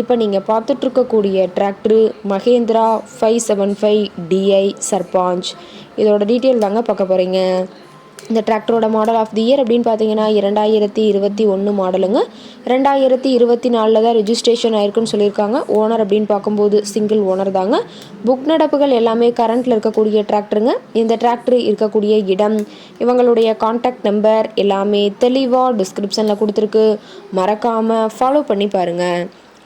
இப்போ நீங்கள் பார்த்துட்ருக்கக்கூடிய tractor Mahindra five seven five DI Sarpanch. இதோட டீட்டெயில் தாங்க பார்க்க போகிறீங்க இந்த டிராக்டரோட மாடல் ஆஃப் தி இயர் அப்படின்னு பார்த்தீங்கன்னா இரண்டாயிரத்தி இருபத்தி ஒன்று மாடலுங்க ரெண்டாயிரத்தி இருபத்தி நாலில் தான் ரிஜிஸ்ட்ரேஷன் ஆயிருக்குன்னு சொல்லியிருக்காங்க. ஓனர் அப்படின்னு பார்க்கும்போது சிங்கிள் ஓனர் தாங்க. புக் நடப்புகள் எல்லாமே கரண்ட்டில் இருக்கக்கூடிய டிராக்டருங்க இந்த டிராக்டர் இருக்கக்கூடிய இடம் இவங்களுடைய காண்டாக்ட் நம்பர் எல்லாமே தெளிவாக டிஸ்கிரிப்ஷனில் கொடுத்துருக்கு. மறக்காமல் ஃபாலோ பண்ணி பாருங்கள்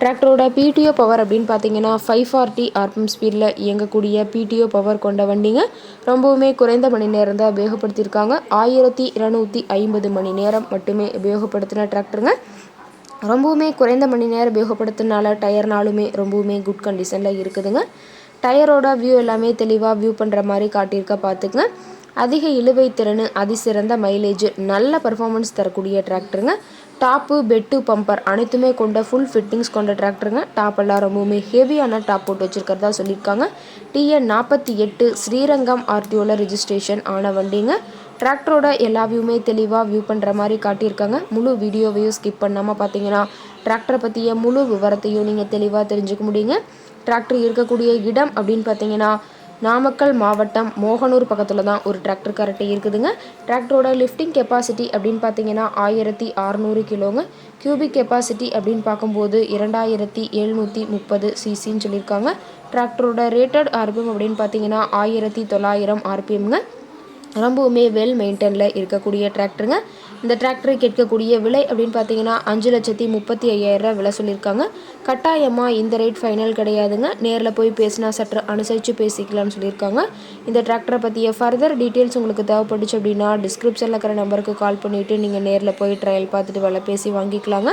டிராக்டரோட பிடிஓ பவர் அப்படின்னு பார்த்தீங்கன்னா ஃபைவ் ஃபார்ட்டி ஆர்பிஎம் ஸ்பீடில் இயங்கக்கூடிய பிடிஓ பவர் கொண்ட வண்டிங்க. ரொம்பவுமே குறைந்த மணி நேரம் தான் உபயோகப்படுத்தியிருக்காங்க. ஆயிரத்தி இருநூற்றி ஐம்பது மணி நேரம் மட்டுமே உபயோகப்படுத்தின டிராக்டருங்க. ரொம்பவுமே குறைந்த மணி நேரம் உபயோகப்படுத்தினால டயர்னாலுமே ரொம்பவுமே குட் கண்டிஷனில் இருக்குதுங்க. டயரோட வியூ எல்லாமே தெளிவாக வியூ பண்ணுற மாதிரி காட்டியிருக்க பார்த்துக்குங்க. அதிக இழுவை திறன் அதிசிறந்த மைலேஜ் நல்ல பர்ஃபார்மன்ஸ் தரக்கூடிய டிராக்டருங்க. டாப்பு பெட்டு பம்பர் அனைத்துமே கொண்ட ஃபுல் ஃபிட்டிங்ஸ் கொண்ட டிராக்டருங்க டாப் எல்லாம் ரொம்பவுமே ஹெவியான டாப் போட்டு வச்சுருக்கிறதா சொல்லியிருக்காங்க. டிஎன் நாற்பத்தி எட்டு ஸ்ரீரங்கம் ஆர்டிஓவில் ரிஜிஸ்ட்ரேஷன் ஆன வண்டிங்க. டிராக்டரோட எல்லா வியூமே தெளிவாக வியூ பண்ணுற மாதிரி காட்டியிருக்காங்க. முழு வீடியோவையும் ஸ்கிப் பண்ணாமல் பார்த்தீங்கன்னா டிராக்டரை பற்றிய முழு விவரத்தையும் நீங்கள் தெளிவாக தெரிஞ்சுக்க முடியுங்க. டிராக்டர் இருக்கக்கூடிய இடம் அப்படின்னு பார்த்தீங்கன்னா நாமக்கல் மாவட்டம் மோகனூர் பக்கத்தில் தான் ஒரு டிராக்டர் கரெக்டே இருக்குதுங்க. டிராக்டரோட லிஃப்டிங் கெப்பாசிட்டி அப்படின்னு பார்த்தீங்கன்னா ஆயிரத்தி அறநூறு கிலோங்க. கியூபிக் கெப்பாசிட்டி அப்படின்னு பார்க்கும்போது இரண்டாயிரத்தி எழுநூற்றி முப்பது சிசின்னு சொல்லியிருக்காங்க. டிராக்டரோட ரேட்டட் ஆர்பிஎம் அப்படின்னு பார்த்தீங்கன்னா ஆயிரத்தி தொள்ளாயிரம் ஆர்பிஎம்ங்க. ரொம்பவுமே வெல் மெயின்டெனில் இருக்கக்கூடிய டிராக்டருங்க இந்த டிராக்டரை கேட்கக்கூடிய விலை அப்படின்னு பார்த்தீங்கன்னா அஞ்சு லட்சத்தி முப்பத்தி ஐயாயிரரூவா விலை சொல்லியிருக்காங்க. கட்டாயமாக இந்த ரேட் ஃபைனல் கிடையாதுங்க. நேரில் போய் பேசினா சற்று அனுசரித்து பேசிக்கலாம்னு சொல்லியிருக்காங்க. இந்த டிராக்டரை பற்றிய ஃபர்தர் டீட்டெயில்ஸ் உங்களுக்கு தேவைப்பட்டுச்சு அப்படின்னா டிஸ்கிரிப்ஷனில் இருக்கிற நம்பருக்கு கால் பண்ணிவிட்டு நீங்கள் நேரில் போய் ட்ரையல் பார்த்துட்டு விலை பேசி வாங்கிக்கலாங்க.